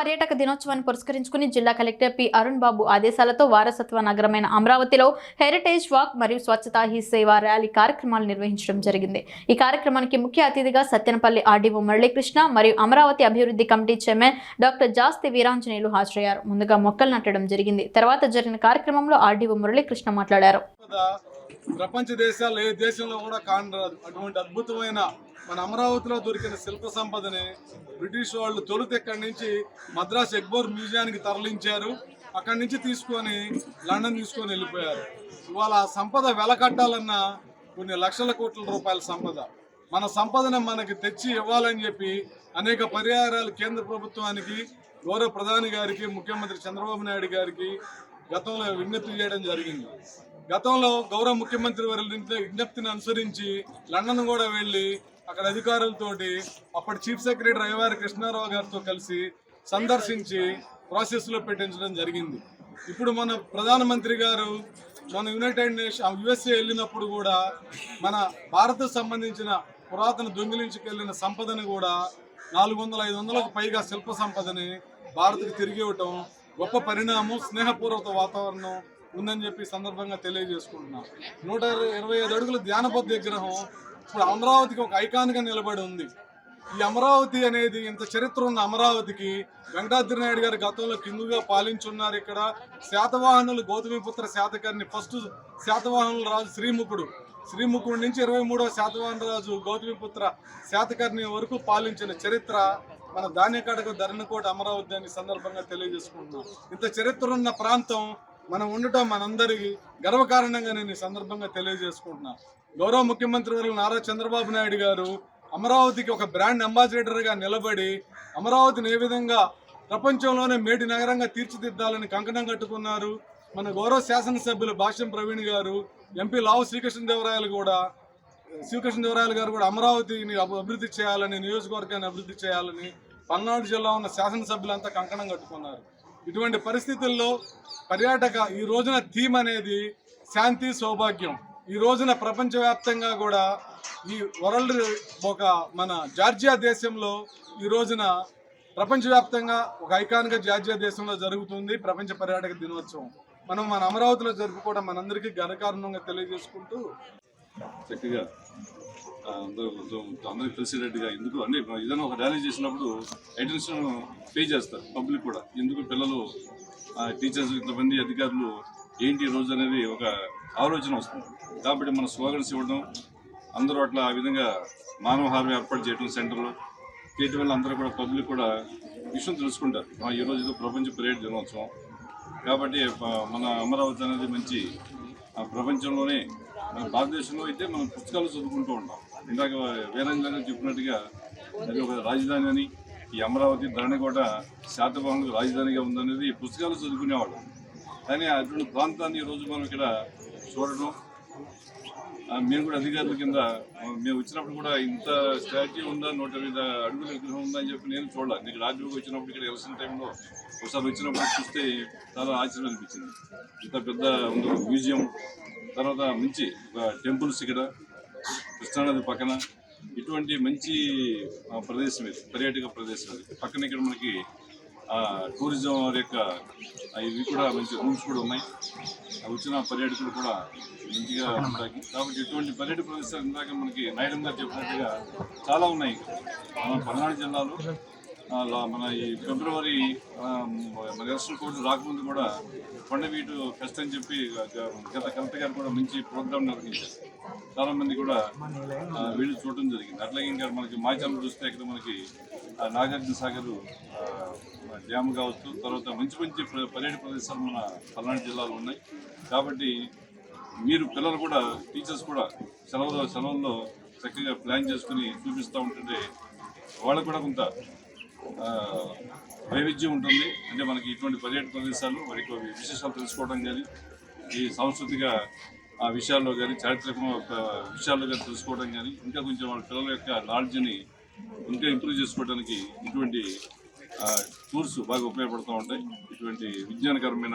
పర్యాటక దినోత్సవాన్ని పురస్కరించుకుని జిల్లా కలెక్టర్ పి అరుణ్ బాబు ఆదేశాలతో వారసత్వ నగరమైన అమరావతిలో హెరిటేజ్ వాక్ మరియు స్వచ్ఛతా హీ సేవా ర్యాలీ కార్యక్రమాలు నిర్వహించడం జరిగింది. ఈ కార్యక్రమానికి ముఖ్య అతిథిగా సత్యనపల్లి ఆర్డీఓ మురళీకృష్ణ మరియు అమరావతి అభివృద్ధి committee chairman doctor Jasti Veeranjaneyulu హాజరయ్యారు. ముందుగా మొక్కలు నాటడం జరిగింది. తర్వాత జరిగిన కార్యక్రమంలో ఆర్డీఓ మురళీకృష్ణ మాట్లాడారు. ప్రపంచ దేశాల్లో ఏ దేశంలో కూడా కానరాదు. అటువంటి అద్భుతమైన మన అమరావతిలో దొరికిన శిల్ప సంపదని బ్రిటిష్ వాళ్ళు తొలుత ఇక్కడి నుంచి మద్రాస్ ఎగ్బోర్ మ్యూజియానికి తరలించారు. అక్కడి నుంచి తీసుకొని లండన్ తీసుకొని వెళ్ళిపోయారు. ఇవాళ ఆ సంపద వెలకట్టాలన్న కొన్ని లక్షల కోట్ల రూపాయల సంపద. మన సంపదను మనకి తెచ్చి ఇవ్వాలని చెప్పి అనేక పరిహారాలు కేంద్ర ప్రభుత్వానికి గౌరవ ప్రధాని గారికి ముఖ్యమంత్రి చంద్రబాబు నాయుడు గారికి గతంలో విజ్ఞప్తి చేయడం జరిగింది. గతంలో గౌరవ ముఖ్యమంత్రి వారి విజ్ఞప్తిని అనుసరించి లండన్ కూడా వెళ్ళి అక్కడ అధికారులతోటి అప్పటి చీఫ్ సెక్రటరీ అయ్యవారి కృష్ణారావు గారితో కలిసి సందర్శించి ప్రాసెస్లో పెట్టించడం జరిగింది. ఇప్పుడు మన ప్రధానమంత్రి గారు మన యునైటెడ్ నేషన్ యుఎస్ఏ వెళ్ళినప్పుడు కూడా మన భారత్ సంబంధించిన పురాతన దొంగిలించుకెళ్ళిన సంపదని కూడా నాలుగు వందల ఐదు వందలకు పైగా శిల్ప సంపదని భారత్కి తిరిగి ఇవ్వటం గొప్ప పరిణామం స్నేహపూర్వక వాతావరణం ఉందని చెప్పి సందర్భంగా తెలియజేసుకుంటున్నాం. నూట ఇరవై ఐదు అడుగుల ధ్యానపతి విగ్రహం ఇప్పుడు అమరావతికి ఒక ఐకాన్గా నిలబడి ఉంది. ఈ అమరావతి అనేది ఇంత చరిత్ర ఉన్న అమరావతికి వెంకటాద్రి నాయుడు గారు గతంలో కిందుగా పాలించున్నారు ఇక్కడ. శాతవాహనులు గౌతమిపుత్ర శాతకర్ణి ఫస్ట్ శాతవాహనుల రాజు శ్రీముఖుడు. శ్రీముఖుడు నుంచి ఇరవై మూడవ శాతవాహన రాజు గౌతమిపుత్ర శాతకర్ణి వరకు పాలించిన చరిత్ర మన ధాన్యకాడకు ధరణకోట అమరావతి అని సందర్భంగా తెలియజేసుకుంటున్నాం. ఇంత చరిత్ర ఉన్న ప్రాంతం మనం ఉండటం మనందరికీ గర్వకారణంగా నేను ఈ సందర్భంగా తెలియజేసుకుంటున్నా. గౌరవ ముఖ్యమంత్రి వర్యులు నారా చంద్రబాబు నాయుడు గారు అమరావతికి ఒక బ్రాండ్ అంబాసిడర్గా నిలబడి అమరావతిని ఏ విధంగా ప్రపంచంలోనే మేటి నగరంగా తీర్చిదిద్దాలని కంకణం కట్టుకున్నారు. మన గౌరవ శాసనసభ్యులు భాష్యం ప్రవీణ్ గారు ఎంపీ లావు శ్రీకృష్ణదేవరాయలు కూడా శ్రీకృష్ణదేవరాయలు గారు కూడా అమరావతిని అభివృద్ధి చేయాలని నియోజకవర్గాన్ని అభివృద్ధి చేయాలని పల్నాడు జిల్లా ఉన్న శాసనసభ్యులంతా కంకణం కట్టుకున్నారు. ఇటువంటి పరిస్థితుల్లో పర్యాటక ఈ రోజున థీమ్ అనేది శాంతి సౌభాగ్యం. ఈ రోజున ప్రపంచవ్యాప్తంగా కూడా ఈ వరల్డ్ ఒక మన జార్జియా దేశంలో ఈ రోజున ప్రపంచవ్యాప్తంగా ఒక ఐకాన్గా జార్జియా దేశంలో జరుగుతుంది ప్రపంచ పర్యాటక దినోత్సవం. మనం మన అమరావతిలో జరుపుకోవడం మనందరికీ ఘనకారణంగా తెలియజేసుకుంటూ చక్కగా అందరూ అందరికి తెలిసేటట్టుగా ఎందుకు? అంటే ఏదైనా ఒక ర్యాలీ చేసినప్పుడు అటెన్షన్ పే చేస్తారు పబ్లిక్ కూడా. ఎందుకు పిల్లలు టీచర్స్ ఇంతమంది అధికారులు ఏంటి రోజు అనేది ఒక ఆలోచన వస్తుంది. కాబట్టి మన స్లోగన్స్ ఇవ్వడం అందరూ అట్లా ఆ విధంగా మానవహారం ఏర్పాటు చేయడం సెంటర్లో. చేయటం వల్ల అందరూ కూడా పబ్లిక్ కూడా విషయం తెలుసుకుంటారు. ఆ, ఈ రోజు ప్రపంచ పర్యాటక దినోత్సవం. కాబట్టి మన అమరావతి అనేది మంచి ప్రపంచంలోనే మన భారతదేశంలో అయితే మనం పుస్తకాలు చదువుకుంటూ ఉంటాం. ఇందాక వీరంగా చెప్పినట్టుగా అది ఒక రాజధాని అని ఈ అమరావతి ధరణి కూడా శాతవాహనులకు రాజధానిగా ఉందనేది పుస్తకాలు చదువుకునేవాడు కానీ అటువంటి ప్రాంతాన్ని ఈరోజు మనం ఇక్కడ చూడడం మేము కూడా అధికారుల కింద మేము వచ్చినప్పుడు కూడా ఇంత స్టాచ్యూ ఉందా నూట మీద అడుగుల విగ్రహం ఉందా అని చెప్పి నేను చూడాలి. నీకు రాజ్యోగం వచ్చినప్పుడు ఇక్కడ ఎలక్షన్ టైంలో ఒకసారి వచ్చినప్పుడు చూస్తే చాలా ఆశ్చర్యం అనిపించింది. ఇంత పెద్ద ఉంది మ్యూజియం తర్వాత మంచి టెంపుల్స్ ఇక్కడ. కృష్ణానది పక్కన. ఇటువంటి మంచి ప్రదేశం ఇది పర్యాటక ప్రదేశం ఇది పక్కన ఇక్కడ మనకి ఆ, టూరిజం వారి యొక్క ఇవి కూడా మంచి రూమ్స్ కూడా ఉన్నాయి. వచ్చిన పర్యాటకులు కూడా మంచిగా ఉంటాయి. కాబట్టి ఇటువంటి పర్యాటక ప్రదేశాలు ఇందాక మనకి నాయుడు గారు చెప్పినట్టుగా చాలా ఉన్నాయి. మన పల్నాడు జిల్లాలో మన ఈ ఫిబ్రవరి ఆ, కోర్టు రాకముందు కూడా కొండవీటు ఫెస్ట్ అని చెప్పి గత కలెక్టర్ గారు కూడా మంచి ప్రోగ్రామ్ నిర్వహించారు. చాలా మంది కూడా వీళ్ళు చూడటం జరిగింది. అట్లాగే ఇంకా మనకి మాధ్యమం చూస్తే ఇక్కడ మనకి నాగార్జునసాగర్ నాగార్జున సాగర్ డ్యామ్ కావచ్చు తర్వాత మంచి మంచి పర్యటన పర్యాటక ప్రదేశాలు మన పల్నాడు జిల్లాలో ఉన్నాయి. కాబట్టి మీరు పిల్లలు కూడా టీచర్స్ కూడా సెలవులో సెలవుల్లో చక్కగా ప్లాన్ చేసుకుని చూపిస్తూ ఉంటుంటే వాళ్ళకు కూడా కొంత వైవిధ్యం ఉంటుంది. అంటే మనకి ఇటువంటి పర్యాటక ప్రదేశాలు మరి విశేషాలు తెలుసుకోవడం కానీ ఈ సాంస్కృతిక ఆ విషయాల్లో కానీ చారిత్రక విషయాల్లో కానీ తెలుసుకోవడం కానీ ఇంకా కొంచెం వాళ్ళ పిల్లల యొక్క నాలెడ్జ్ని ఇంకా ఇంప్రూవ్ చేసుకోవడానికి ఇటువంటి టూర్స్ బాగా ఉపయోగపడుతూ ఉంటాయి. ఇటువంటి విజ్ఞానకరమైన